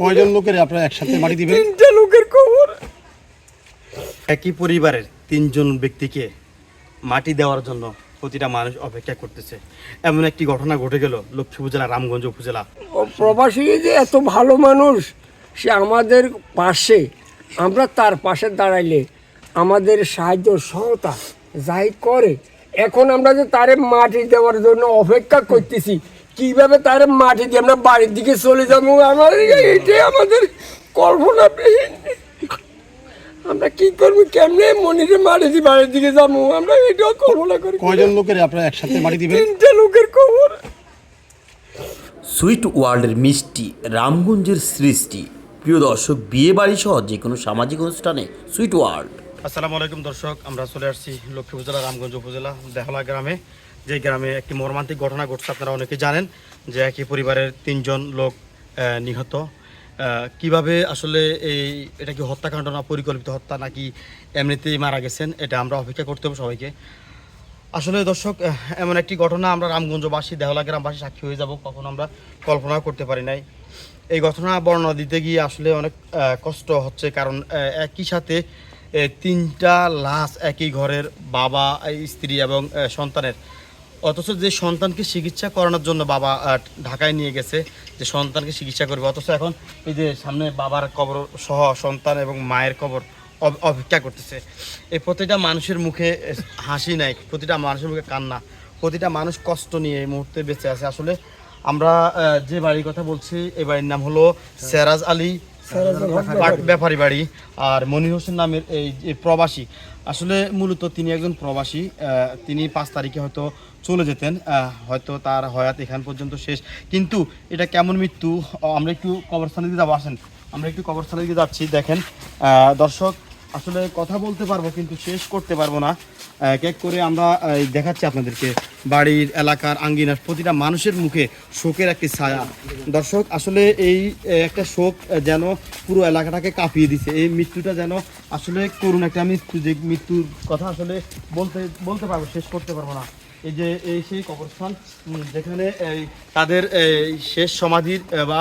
কয়জন লোকের আপনারা একসাথে মাটি দিবেন? তিনটা লোকের খবর একই পরিবারের তিনজন ব্যক্তিকে মাটি দেওয়ার জন্য প্রতিটা মানুষ অপেক্ষা করতেছে। এমন একটি ঘটনা ঘটে গেল লক্ষ্মী উপজেলা রামগঞ্জ উপজেলা। ও প্রবাসী যে এত ভালো মানুষ সে আমাদের পাশে আমরা তার পাশে দাঁড়াইলে আমাদের সাহায্য সহতা যাই করে। এখন আমরা যে তারে মাটি দেওয়ার জন্য অপেক্ষা করতেছি কীভাবে তারে মাটি দিয়ে আমরা বাড়ির দিকে চলে যাব? আমাদের এটাই আমাদের কল্পনা আমরা কি করব? কেমনে মনিরে মাটি দিয়ে বাড়ির দিকে যাব? আমরা এটাও কল্পনা করি। কয়জন লোকের আপনারা একসাথে মাটি দিবেন? তিনটা লোকের খবর সুইট ওয়ার্ল্ডের মিষ্টি রামগঞ্জের সৃষ্টি। প্রিয় দর্শক বিয়ে বাড়ি সহ যে কোনো সামাজিক অনুষ্ঠানে সুইট ওয়ার্ল্ড। আসসালামু আলাইকুম দর্শক, আমরা চলে আসছি লক্ষ্মী উপজেলা, রামগঞ্জ উপজেলা, দেহলা গ্রামে। যে গ্রামে একটি মর্মান্তিক ঘটনা ঘটছে, আপনারা অনেকে জানেন যে একই পরিবারের তিনজন লোক নিহত। কীভাবে আসলে এই, এটা কি হত্যাকাণ্ড না পরিকল্পিত হত্যা নাকি এমনিতেই মারা গেছেন, এটা আমরা অপেক্ষা করতে হবে সবাইকে। আসলে দর্শক এমন একটি ঘটনা, আমরা রামগঞ্জবাসী, দেহলা গ্রামবাসী সাক্ষী হয়ে যাব, কখনো আমরা কল্পনা করতে পারি নাই। এই ঘটনা বর্ণনা দিতে গিয়ে আসলে অনেক কষ্ট হচ্ছে, কারণ একই সাথে তিনটা লাশ একই ঘরের বাবা স্ত্রী এবং সন্তানের। অথচ যে সন্তানকে চিকিৎসা করানোর জন্য বাবা ঢাকায় নিয়ে গেছে, যে সন্তানকে চিকিৎসা করবে। অথচ এখন এই যে সামনে বাবার কবর সহ সন্তান এবং মায়ের কবর অপ- অপেক্ষা করতেছে। এই প্রতিটা মানুষের মুখে হাসি নাই, প্রতিটা মানুষের মুখে কান্না, প্রতিটা মানুষ কষ্ট নিয়ে এই মুহূর্তে বেঁচে আছে। আসলে আমরা যে বাড়ির কথা বলছি এই বাড়ির নাম হলো সেরাজ আলী ব্যাপারী বাড়ি আর মনির হোসেন নামের এই যে প্রবাসী আসলে মূলত তিনি একজন প্রবাসী তিনি পাঁচ তারিখে হয়তো চলে যেতেন হয়তো তার হয়াত এখান পর্যন্ত শেষ। কিন্তু এটা কেমন মৃত্যু? আমরা একটু কবরস্থানে দিয়ে যাব আসেন। আমরা একটু কবরস্থানে দিয়ে যাচ্ছি দেখেন। দর্শক আসলে কথা বলতে পারব কিন্তু শেষ করতে পারব না। এক এক করে আমরা দেখাচ্ছি আপনাদেরকে। বাড়ির এলাকার আঙ্গিনার প্রতিটা মানুষের মুখে শোকের একটি ছায়া। দর্শক, আসলে এই একটা শোক যেন পুরো এলাকাটাকে কাঁপিয়ে দিছে। এই মৃত্যুটা যেন আসলে করুণ একটা মৃত্যু। যে মৃত্যুর কথা আসলে বলতে বলতে পারব, শেষ করতে পারব না। এই যে, এই সেই কবরস্থান যেখানে তাদের শেষ সমাধির বা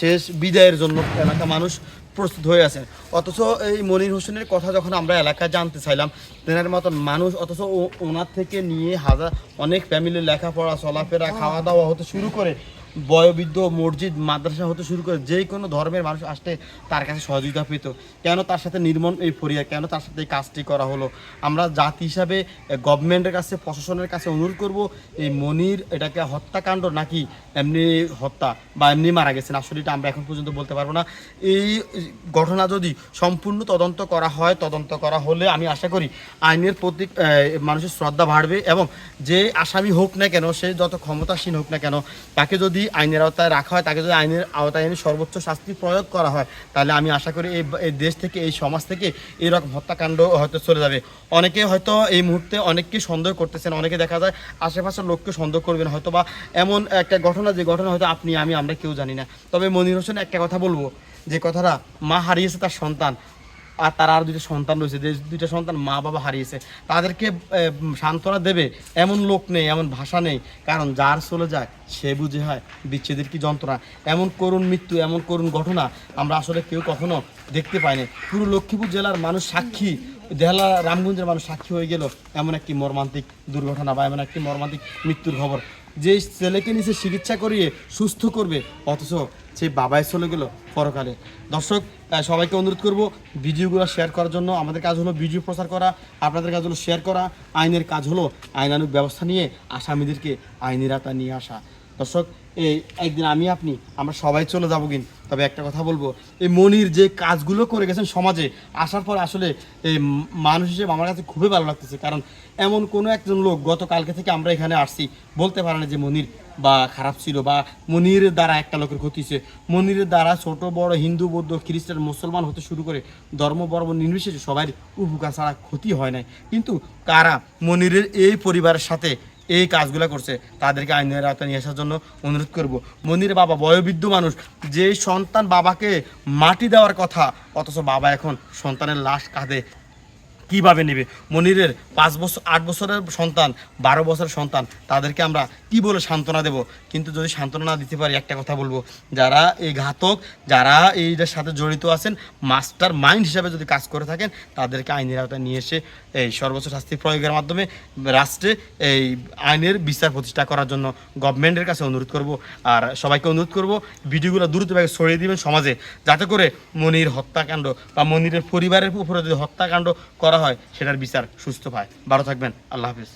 শেষ বিদায়ের জন্য এলাকা মানুষ প্রস্তুত হয়ে আছেন। অথচ এই মনির হোসেনের কথা যখন আমরা এলাকায় জানতে চাইলাম, তেনার মতন মানুষ, অথচ ওনার থেকে নিয়ে হাজার অনেক ফ্যামিলির লেখাপড়া, চলাফেরা খাওয়া দাওয়া হতে শুরু করে বয়োবৃদ্ধ মসজিদ, মাদ্রাসা হতে শুরু করে যে কোনো ধর্মের মানুষ আসতে তার কাছে সহযোগিতা পেত। কেন তার সাথে নির্মম এই ফরিয়া? কেন তার সাথে এই কাজটি করা হলো? আমরা জাতি হিসাবে গভর্নমেন্টের কাছে, প্রশাসনের কাছে অনুরোধ করব, এই মনির এটাকে হত্যাকাণ্ড নাকি এমনি হত্যা বা এমনি মারা গেছেন? আসলে এটা আমরা এখন পর্যন্ত বলতে পারব না। এই ঘটনা যদি সম্পূর্ণ তদন্ত করা হয়, তদন্ত করা হলে আমি আশা করি আইনের প্রতি মানুষের শ্রদ্ধা বাড়বে এবং যে আসামি হোক না কেন, সে যত ক্ষমতাসীন হোক না কেন, তাকে যদি আইনের আওতায় রাখা হয়, তাকে যদি আইনের আওতায় এনে সর্বোচ্চ শাস্তি প্রয়োগ করা হয়, তাহলে আমি আশা করি এই দেশ থেকে, এই সমাজ থেকে এরকম হত্যাকাণ্ড হয়তো চলে যাবে। অনেকে হয়তো এই মুহূর্তে অনেককে সন্দেহ করতেছেন, অনেকে দেখা যায় আশেপাশের লোককে সন্দেহ করবেন হয়তো বা এমন একটা ঘটনা, যে ঘটনা হয়তো আপনি, আমি, আমরা কেউ জানি না। তবে মনির হোসেন একটা কথা বলব, যে কথাটা, মা হারিয়েছে তার সন্তান। আর তার আর দুইটা সন্তান রয়েছে, যে দুইটা সন্তান মা বাবা হারিয়েছে, তাদেরকে সান্ত্বনা দেবে, এমন লোক নেই, এমন ভাষা নেই, কারণ যার চলে যায়, সে বুঝে হয়, বিচ্ছেদের কি যন্ত্রণা। এমন করুণ মৃত্যু, এমন করুণ ঘটনা আমরা আসলে কেউ কখনো দেখতে পাইনি পুরো লক্ষ্মীপুর জেলার মানুষ সাক্ষী, দেহলা, রামগঞ্জের মানুষ সাক্ষী হয়ে গেল, এমন একটি মর্মান্তিক দুর্ঘটনা বা এমন একটি মর্মান্তিক মৃত্যুর খবর। যে ছেলেকে নিচে চিকিৎসা করিয়ে সুস্থ করবে, অথচ সেই বাবাই চলে গেল পরকালে। দর্শক সবাইকে অনুরোধ করব, ভিডিওগুলো শেয়ার করার জন্য আমাদের কাজ হলো ভিডিও প্রচার করা, আপনাদের কাজ হলো শেয়ার করা, আইনের কাজ হলো আইনানুক ব্যবস্থা নিয়ে আসামিদেরকে আইনের আতা নিয়ে আসা। দর্শক, এই একদিন আমি, আপনি, আমরা সবাই চলে যাব কিন তবে একটা কথা বলব, এই মনির যে কাজগুলো করে গেছেন সমাজে, আসার পর আসলে এই মানুষ হিসেবে আমার কাছে খুবই ভালো লাগতেছে। কারণ এমন কোনো একজন লোক গতকালকে থেকে আমরা এখানে আসছি, বলতে পারে না যে মনির বা খারাপ ছিল বা মনিরের দ্বারা একটা লোকের ক্ষতি হয়েছে। মনিরের দ্বারা ছোট, বড়, হিন্দু, বৌদ্ধ, খ্রিস্টান, মুসলমান হতে শুরু করে ধর্ম, বর্ম নির্বিশেষে সবাই উপকার ছাড়া ক্ষতি হয় নাই। কিন্তু কারা মনিরের এই পরিবারের সাথে এই কাজগুলো করছে, তাদেরকে আইনের আওতায় নিয়ে আসার জন্য অনুরোধ করব। মনির বাবা বয়োবৃদ্ধ মানুষ যে সন্তান বাবাকে মাটি দেওয়ার কথা, অথচ বাবা এখন সন্তানের লাশ কাঁধে কীভাবে নেবে? মনিরের পাঁচ বছর, আট বছরের সন্তান, বারো বছরের সন্তান, তাদেরকে আমরা কি বলে সান্ত্বনা দেব? কিন্তু যদি সান্ত্বনা না দিতে পারি, একটা কথা বলব। যারা এই ঘাতক, যারা এইটার সাথে জড়িত আছেন, মাস্টার মাইন্ড হিসাবে যদি কাজ করে থাকেন, তাদেরকে আইনের আওতায় নিয়ে এসে এই সর্বোচ্চ শাস্তি প্রয়োগের মাধ্যমে রাষ্ট্রে এই আইনের বিচার প্রতিষ্ঠা করার জন্য গভর্নমেন্টের কাছে অনুরোধ করব। আর সবাইকে অনুরোধ করব, ভিডিওগুলো দ্রুতভাবে ছড়িয়ে দিবেন সমাজে, যাতে করে মনির হত্যাকাণ্ড বা মনিরের পরিবারের উপরে যদি হত্যাকাণ্ড করা হয় সেটার বিচার সুস্থ পায় ভালো থাকবেন আল্লাহ হাফিজ।